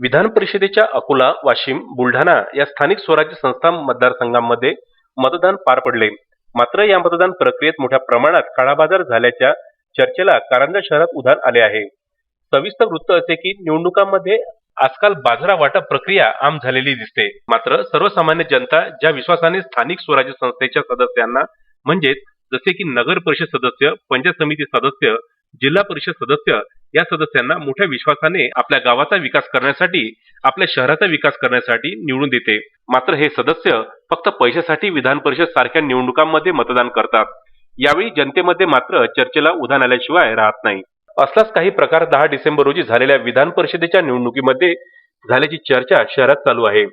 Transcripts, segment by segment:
विधान परिषदेच्या अकोला वाशिम बुलढाणा या स्थानिक स्वराज्य संस्था मतदारसंघांमध्ये मतदान पार पडले. मात्र या मतदान प्रक्रियेत मोठ्या प्रमाणात काळाबाजार झाल्याच्या चर्चेला कारंजा शहरात उधाण आले आहे. सविस्तर वृत्त असे की निवडणुकांमध्ये आजकाल बाजारा वाटप प्रक्रिया आम झालेली दिसते. मात्र सर्वसामान्य जनता ज्या विश्वासाने स्थानिक स्वराज्य संस्थेच्या सदस्यांना म्हणजेच जसे की नगर परिषद सदस्य पंचायत समिती सदस्य जिल्हा परिषद सदस्य या सदस्यांना मोठ्या विश्वासाने आपल्या गावाचा विकास करण्यासाठी आपल्या शहराचा विकास करण्यासाठी निवडून देते. मात्र हे सदस्य फक्त पैशासाठी विधान परिषद सारख्या निवडणुकांमध्ये मतदान करतात. यावेळी जनतेमध्ये मात्र चर्चेला उधाण आल्याशिवाय राहत नाही. असलाच काही प्रकार दहा डिसेंबर रोजी झालेल्या विधान परिषदेच्या निवडणुकीमध्ये झाल्याची चर्चा शहरात चालू आहे.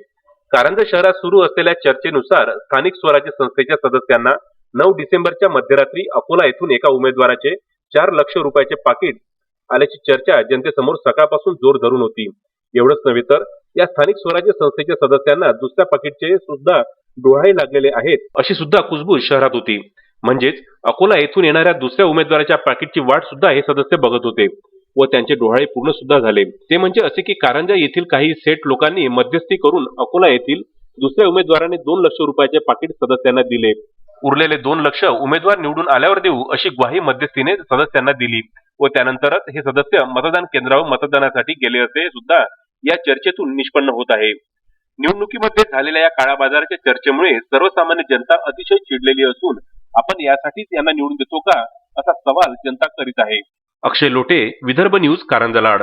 कारंजा शहरात सुरू असलेल्या चर्चेनुसार स्थानिक स्वराज्य संस्थेच्या सदस्यांना नऊ डिसेंबरच्या मध्यरात्री अकोला येथून एका उमेदवाराचे चार लक्ष रुपयाचे पाकिट आल्याची चर्चा जनतेसमोर सकाळपासून जोर धरून होती. एवढंच नव्हे तर या स्थानिक स्वराज्य संस्थेच्या सदस्यांना दुसऱ्या पाकिटचे सुद्धा डोळाही लागलेले आहेत. अशी सुद्धा कुजबूज शहरात होती. म्हणजेच अकोला येथून येणाऱ्या दुसऱ्या उमेदवाराच्या पाकिटची वाट सुद्धा हे सदस्य बघत होते व त्यांचे डोहाळे पूर्ण सुद्धा झाले. ते म्हणजे असे की कारंजा येथील काही सेट लोकांनी मध्यस्थी करून अकोला येथील दुसऱ्या उमेदवाराने दोन लक्ष रुपयाचे पाकिट सदस्यांना दिले. उरलेले दोन लक्ष उमेदवार निवडून आल्यावर देऊ अशी ग्वाही मध्यस्थीने सदस्यांना दिली. व त्यानंतरच हे सदस्य मतदान केंद्रावर मतदानासाठी गेले असे सुद्धा या चर्चेतून निष्पन्न होत आहे. निवडणुकीमध्ये झालेल्या या काळा बाजाराच्या चर्चेमुळे सर्वसामान्य जनता अतिशय चिडलेली असून आपण यासाठीच यांना निवडून देतो का असा सवाल जनता करीत आहे. अक्षय लोटे विदर्भ न्यूज कारंजा लाड